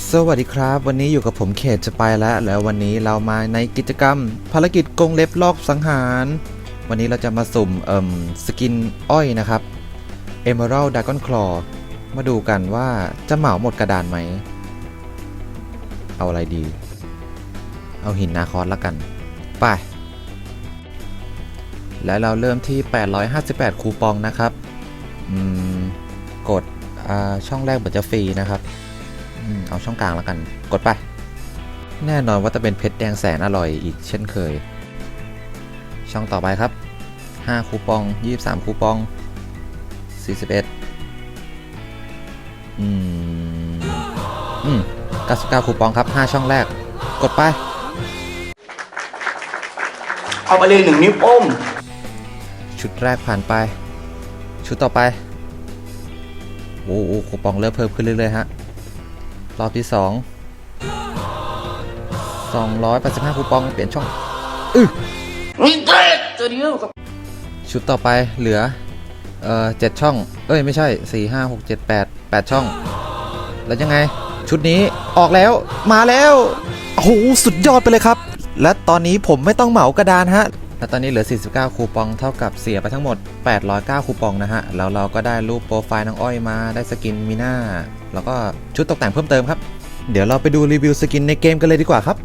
สวัสดีครับ วันนี้อยู่กับผมเขตจะไปแล้ว แล้ววันนี้เรามาในกิจกรรม ภารกิจกรงเล็บลอกสังหาร วันนี้เราจะมาสุ่มเอ่มสกินอ้อยนะครับ Emerald Dragon Claw มาดูกันว่าจะเหมาหมดกระดานไหม เอาอะไรดี เอาหินนาคอสละกัน ไป และเราเริ่มที่ 858 คูปองนะครับ อืม กดช่องแรกเหมือนจะฟรีนะครับ เอาช่องกลางแล้วกัน กดไป แน่นอนว่าจะเป็นเพชรแดงแสนอร่อยอีกเช่นเคย ช่องต่อไปครับ 5 คูปอง 23 คูปอง 41 อืม อืม 99 คูปองครับ 5 ช่องแรก กดไป เอาไปเลยหนึ่งนิ้วโป้งชุดแรกผ่านไป ชุดต่อไป โอ้โหคูปองเริ่มเพิ่มขึ้นเรื่อยๆฮะ รอบที่2 285คูปองเปลี่ยนช่องนี่เด็ดตัวเดียวชุดต่อไปเหลือ เอ่อเจ็ดช่อง เอ้ย ไม่ใช่สี่ห้าหกเจ็ดแปดแปดช่อง แล้วยังไง ชุดนี้ออกแล้วมาแล้วโอ้โหสุดยอดไปเลยครับ และตอนนี้ผมไม่ต้องเหมากระดานฮะ และตอนนี้เหลือ 49 คูปองเท่ากับเสียไปทั้งหมด 809 คูปองนะฮะ แล้วเราก็ได้รูปโปรไฟล์น้องอ้อยมาได้สกินมีหน้า แล้วก็ชุดตกแต่งเพิ่มเติมครับ เดี๋ยวเราไปดูรีวิวสกินในเกมกันเลยดีกว่าครับ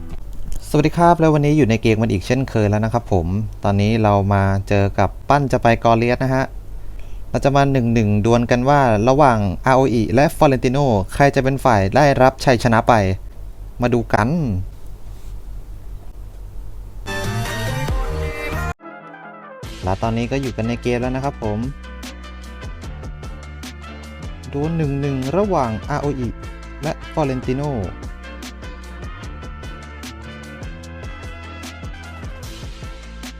สวัสดีครับ แล้ววันนี้อยู่ในเกมมันอีกเช่นเคยแล้วนะครับผม ตอนนี้เรามาเจอกับปั้นจะไปกอเลียสนะฮะ เราจะมาหนึ่งหนึ่งดวลกันว่าระหว่าง ROE และ f o r e n t i n o ใครจะเป็นฝ่ายได้รับชัยชนะไป มาดูกัน และตอนนี้ก็อยู่กันในเกมแล้วนะครับผมดวลหนึ่งหนึ่งระหว่าง ROE และ f o r e n t i n o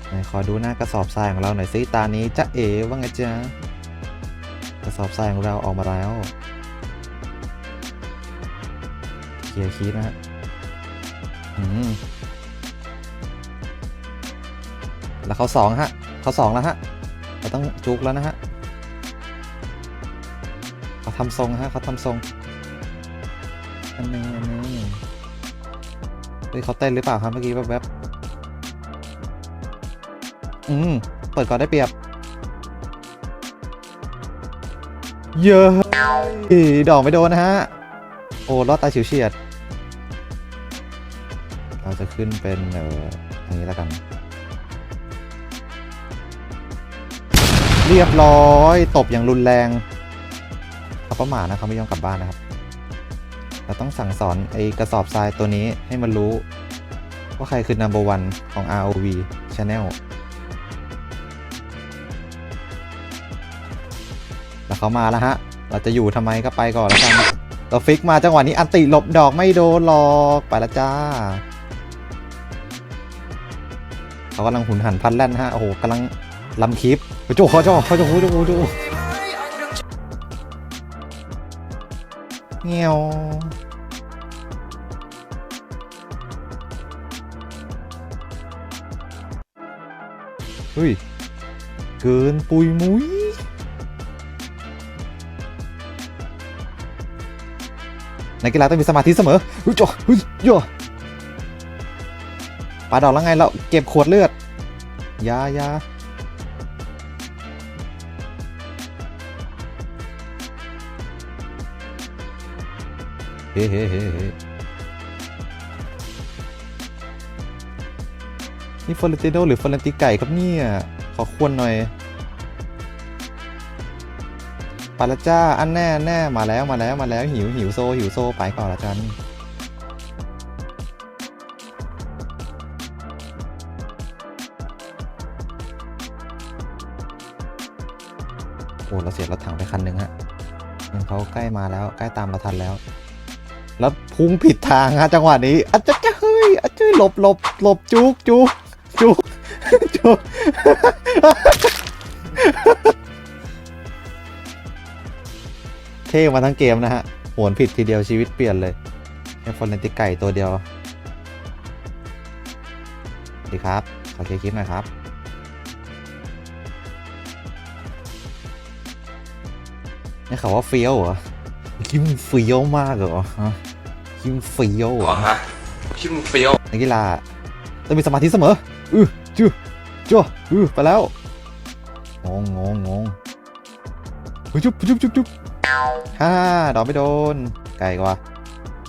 ไหนขอดูหน้ากระสอบทรายของเราหน่อยสิตานี้จะเอ๋ว่าไงจ๊ะกระสอบทรายของเราออกมาแล้วเคลียร์คีดนะฮะแล้วเขาสองฮะ ขาสองแล้วฮะเราต้องจุกแล้วนะฮะเขาทำทรงฮะเขาทำทรงอันนี้อันนี้เฮ้ยเขาเต้นหรือเปล่าครับเมื่อกี้แวบๆอืมเปิดก่อนได้เปรียบ เยอะดอกไม่โดนนะฮะ โอ้รอดตายฉิวเฉียด เราจะขึ้นเป็นเอ่ออันนี้แล้วกัน รียบร้อย ตบอย่างรุนแรงเขาประมาทนะเขาไม่ยอมกลับบ้านนะครับ เราต้องสั่งสอนไอ้กระสอบทรายตัวนี้ให้มันรู้ ว่าใครคือ number one ของ ROV Channel แล้วเขามาแล้วฮะ เราจะอยู่ทำไมก็ไปก่อนแล้วกัน เราฟิกมาจังหวะนี้อันติหลบดอกไม่โดนหรอก ไปล้วจ้าเขากำลังหุนหันพลันแล่นฮะ โอ้โหกำลังลำคลิป โอ้โจเขาโจเขาโจเขาโจเขาโจเงี้ยวเฮ้ยเกินปุยมุยในกีฬาต้องมีสมาธิเสมอเฮ้ยจ่อเฮ้ยโย่ปาดอกแล้วไงเราเก็บขวดเลือดอยาอยา ฮ้เฮ้เฮ้นี่ฟอร์เรนติโนหรือฟอร์เรนติไก่ครับเนี่ย ขอควรหน่อยปและจ้า อันแน่แน่มาแล้วมาแล้วมาแล้วหิวหิวโซหิวโซไปก่อนละกันโอ้เราเสียรถถังไปคันหนึ่งฮะยังเขาใกล้มาแล้วใกล้ตามเราทันแล้ว แล้วพุ่งผิดทางฮะจังหวะนี้อาจจะจะเฮ้ยอาจจะหลบหลบหลบจุกจุกจุกจุกเท่มาทั้งเกมนะฮะโหนผิดทีเดียวชีวิตเปลี่ยนเลยแค่ฟอนเลนติไก่ตัวเดียวดีครับ ขอเคลียร์คลิปหน่อยครับ นี่เขาว่าเฟี้ยวเหรอ คิดมึงเฟี้ยวมากเหรอฮะคิดยิงเฟี้ยวอ๋อฮะคิดมึงเฟี้ยวนักกีฬาต้องมีสมาธิเสมออือจื้อจ้วอือไปแล้วงงงงงงเฮ้ยจุ๊บจุ๊บจุ๊บจุ๊บฮ่าดอกไม่โดนไกลกว่า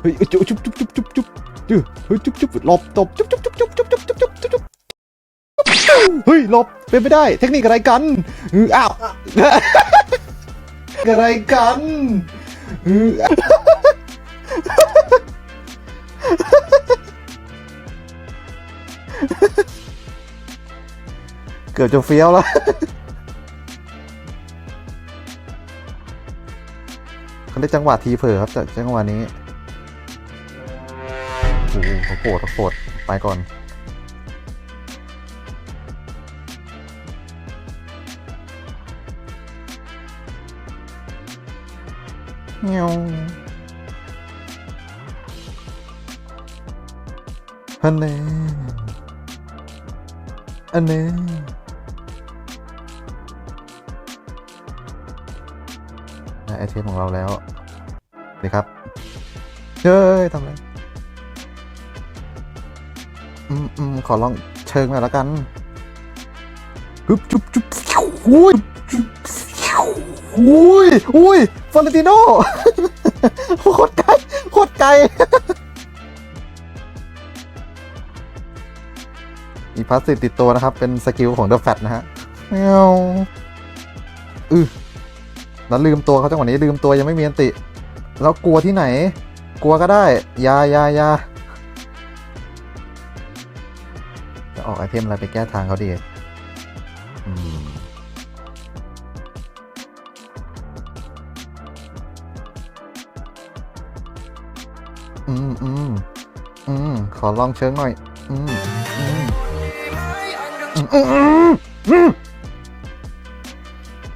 เฮ้ยจุ๊บจุ๊บจุ๊บจุ๊บจุ๊บจุ๊บจื้อเฮ้ยจุ๊บจุ๊บหลบตบจุ๊บจุ๊บจุ๊บจุ๊บจุ๊บจุ๊บจุ๊บจุ๊บจุ๊บจุ๊บเฮ้ยหลบเป็นไม่ได้ เทคนิคอะไรกันอืออ้าวอะไรกันอือ เกือบจะเฟี้ยวแล้ว เขาได้จังหวะทีเผลอครับแต่จังหวะนี้โอ้โหเขาโกรธเขาโกรธไปก่อน เงี้ยวฮันเน่อันเน่ได้ไอเทมของเราแล้วดีครับ เฮ้ยทำอะไร อืมอืมขอลองเชิงหน่อยแล้วกันฮึบจุ๊บจุ๊บอุ้ยอุ้ยอุ้ยฟ อร์เรนติโนโคตรไกลโคตรไกลมีพาสติกติดตัวนะครับ เป็นสกิลของเดอะแฟตนะฮะแมวอือแล้วลืมตัวเขาจังหวะนี้ลืมตัวยังไม่มีอันติ แล้วกลัวที่ไหน กลัวก็ได้ ยายายาจะออกไอเทมอะไรไปแก้ทางเขาดีอืม ขอลองเชิงหน่อย อืมอืมอืมอืม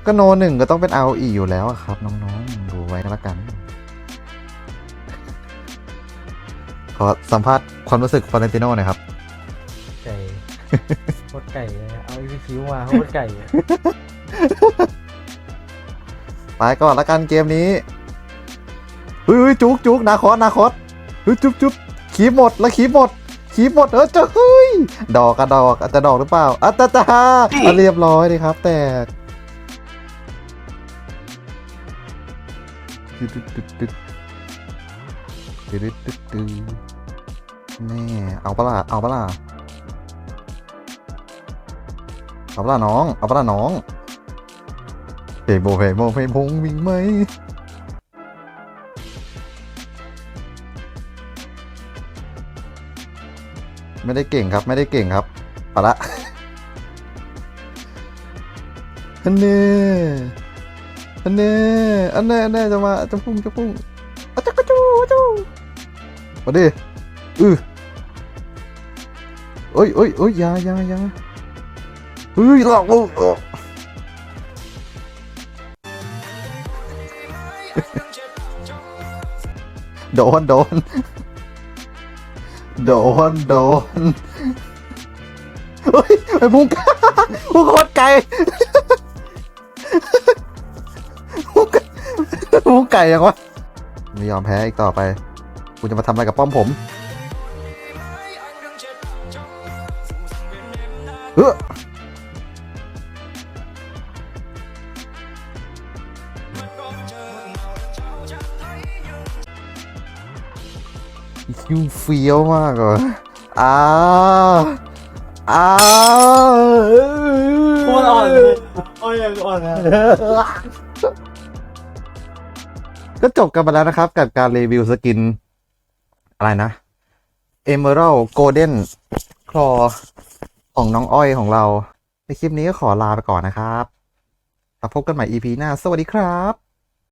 ก็โนหนึ่งก็ต้องเป็น ROE อยู่แล้วครับ น้องๆ ดูไว้ก็แล้วกัน ขอสัมภาษณ์ความรู้สึกฟอร์เรนติโนหน่อยครับ ไก่โคตรไก่เลยอะเอาอีคิวมาโคตรไก่อะไปก่อนละกันเกมนี้เฮ้ยเฮ้ยจุกจุกนาคอสนาคอสเฮ้ยจุ๊บจุ๊บ ขีบหมดแล้วขีบหมดขีบหมดเออจะเฮ้ยดอกอะดอกอาจจะดอกหรือเปล่าอะจ้าจ้าอะเรียบร้อยเลยครับ แต่ตึ๊ดตึ๊ดตึ๊ดตึ๊ดตึ๊ดตึ๊ดตึ๊ดแน่เอาปะล่ะเอาปะล่ะเอาปะล่ะน้อง เอาปะล่ะน้องเพลงโบเพลงโบเพลงพงวิ่งไหม ไม่ได้เก่งครับไม่ได้เก่งครับไปละอันเน่อันเน่อันเน่อันเน่จะมาจะพุ่งจะพุ่งอะจักกะจูอะจูมาดิอือเอ้ยเอ้ยเอ้ยยายายาเฮ้ยหลอกลูกโดนโดน โดน โดนเฮ้ยไอ้พุงพุงโคตรไกลพุงไก่งไก่ยังวะ ไม่ยอมแพ้อีกต่อไปคุณจะมาทำอะไรกับป้อมผมเฮ้อ คิวเฟี้ยวมากเหรออ้าวอ้าวโคตรอ่อนเลยโอ้ยยังอ่อนนะก็จบกันไปแล้วนะครับ กับการรีวิวสกิน อะไรนะ Emerald Golden Claw ของน้องอ้อยของเรา ในคลิปนี้ก็ขอลาไปก่อนนะครับแล้วพบกันใหม่ EP หน้า สวัสดีครับ